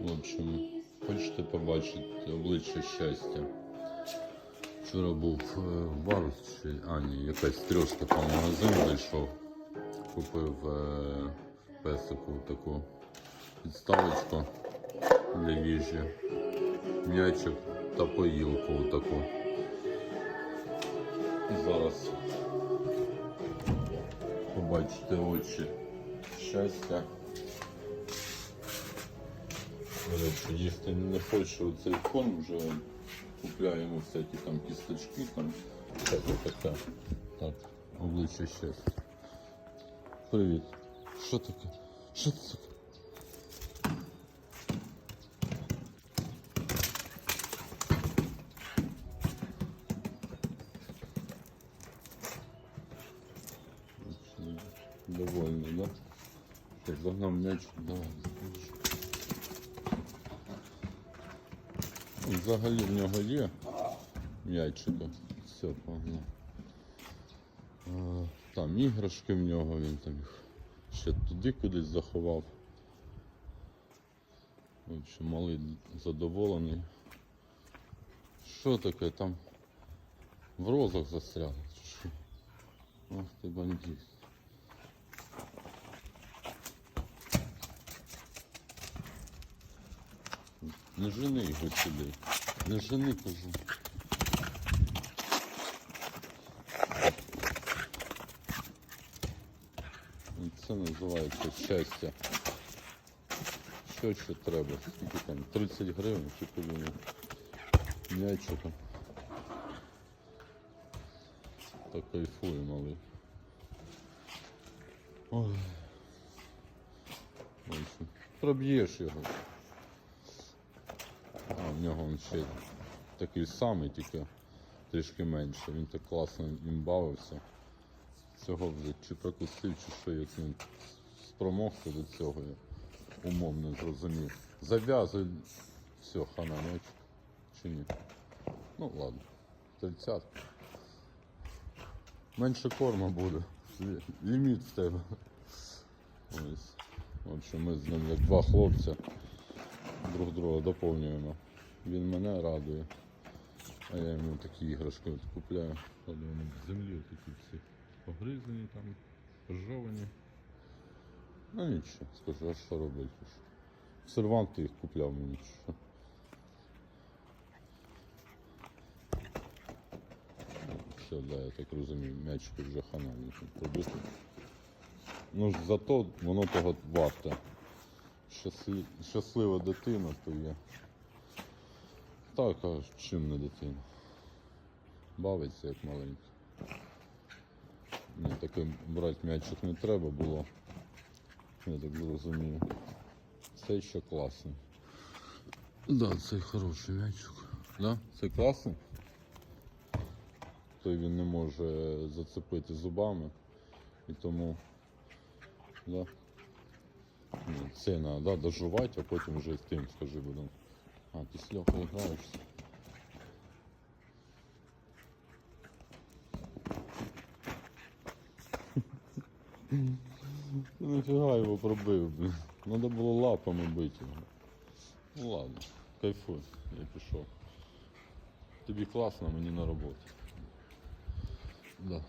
В общем, хочете побачити обличчя щастя. Вчора був е, бар, чи, а ні, якась трьошка по магазин зайшов. Купив е, песику таку підставочку для їжі, м'ячик та поїлку таку. Зараз побачите очі щастя. До речі, їсти не хочу цей корм вже купляємо всякі там кісточки, там всяке таке. Так, обличчя щастя. Привіт. Що таке? Що це таке? Довольний, да? Що, загнав м'яч? Давай, заходиш. Взагалі в нього є м'ячика. Все, погнав. А, Там іграшки в нього, він там їх ще туди кудись заховав. В общем, малий задоволений. Що таке там? В розах застряли? Ах ти бандит. Не жени його сюди. Не жени, кажу. Це називається щастя. Що ще треба? Скільки там? 30 гривень чи подумав. М'ячика. Так кайфує малий. Ой. Проб'єш його. Нього він ще такий самий, тільки трішки менше. Він так класно їм бавився. Цього вже чи прокусив, чи що, як він спромогся до цього, я умом не зрозумів. Зав'язуй. Все, хана меч. Чи ні? Ну ладно. 30. Менше корма буде. Ліміт в тебе. Ось. В общем, ми з ним як два хлопця друг друга доповнюємо. Він мене радує. А я йому такі іграшки купляю. Кладу вони в землі такі всі погризані там, пожовані. Ну нічого, скажу, а що робити? Сервант їх купляв мені що. Все, да, я так розумію, м'ячики вже хана пробити. Ну зато воно того варте. Щаслі... Щаслива дитина то є. Так, а чим не дитина? Бавиться як маленький. Мені таке брати м'ячик не треба було. Я так зрозумів. Це ще класний. Да, це хороший м'ячик. Да? Це класний? Той він не може зацепити зубами. І тому. Да. Це треба да, дожувати, а потім вже з тим, скажи, будемо. А, ти з Льохою граєшся. Ти нафіга його пробив, блін. Надо було лапами бити його. Ну ладно, кайфуй, я пішов. Тобі класно, мені на роботу. Да.